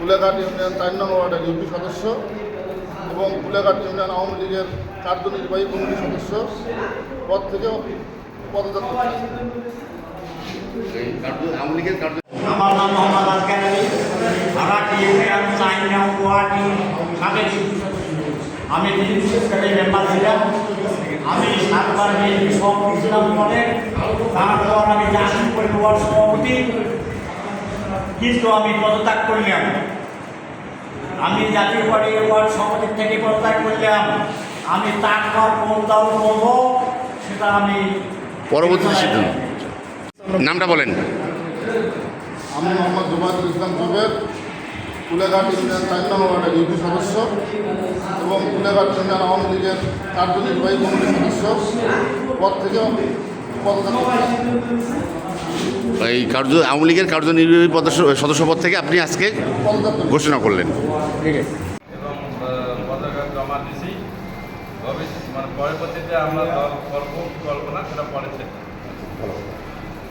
কুলেঘাট union চার নং ওয়ার্ডের ইউপি সদস্য এবং কুলেঘাট ইউনিয়ন আওয়ামী লীগের কার্যনির্বাহী কমিটির সদস্য। পদ থেকে পদত্যাগ করছি। এই কার্য আওয়ামী লীগের কার্য আমার নাম মোহাম্মদ আজকার আলী। আরাকি ইউনিয়ন চার নং ওয়ার্ডি সাবেক আমি মেম্বার ছিলাম। আমি সাতবার বিএনপি সভাপতি ছিলাম পরে তারপর আমি জাতীয় পরিবার সভাপতি কিন্তু আমি পদত্যাগ করলাম। আমি জাতীয় পার্টি ওয়ার্ড সভাপতি থেকে পদত্যাগ করলাম। আমি তারপর কোন দল করব সেটা আমি পরবর্তী সিদ্ধান্ত। নামটা বলেন। আমি মোহাম্মদ জুবাইদুল ইসলাম জুবের কুলেঘাট ইউনিয়ন চার নং ওয়ার্ডের ইউপি সদস্য এবং কুলেঘাট ইউনিয়ন আওয়ামী লীগের কার্যনির্বাহী কমিটির সদস্য। পদ থেকে পদত্যাগ করছি এই কার্য আওয়ামী লীগের কার্যনির্বাহী সদস্য পদ থেকে আপনি আজকে ঘোষণা করলেন। জমা দিছি মানে পরবর্তীতে আমরা দল করব কি করব না সেটা পরে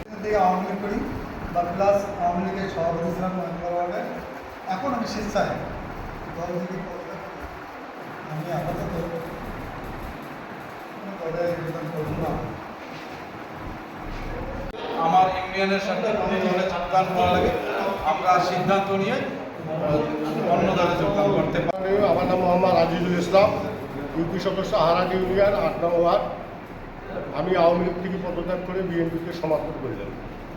এখান থেকে আওয়ামী লীগ করি বা প্লাস আওয়ামী লীগের সভাপতি ছিলাম মহেন্দ্র এখন আমি স্বেচ্ছায় দল থেকে আমি আপাতত দলে যোগদান করব না আমার ইউনিয়নের সাথে কোনো দলে যোগদান করা লাগে। আমরা সিদ্ধান্ত নিয়ে দলে যোগদান করতে পারি আমার নাম মোহাম্মদ আজিজুল ইসলাম। ইউপি সদস্য আহারাটি ইউনিয়ন আট নম্বর ওয়ার্ড। আমি আওয়ামী লীগ থেকে পদত্যাগ করে বিএনপিকে সমর্থন করলাম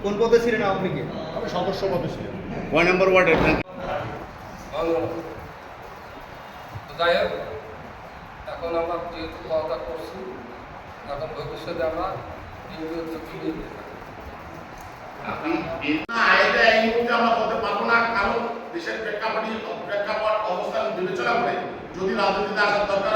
কোন পদে ছিলেন আওয়ামী লীগে? আমি সদস্য পদে ছিলাম। কয় নম্বর ওয়ার্ডের? ভালো। যাই হোক এখন আমরা যেহেতু পদত্যাগ করছি এখন ভবিষ্যতে আমরা বিএনপি উদ্যোগ এই মুহূর্তে আমরা না কারণ দেশের প্রেক্ষাপট বিবেচনা করে যদি রাজনীতিতে আসার দরকার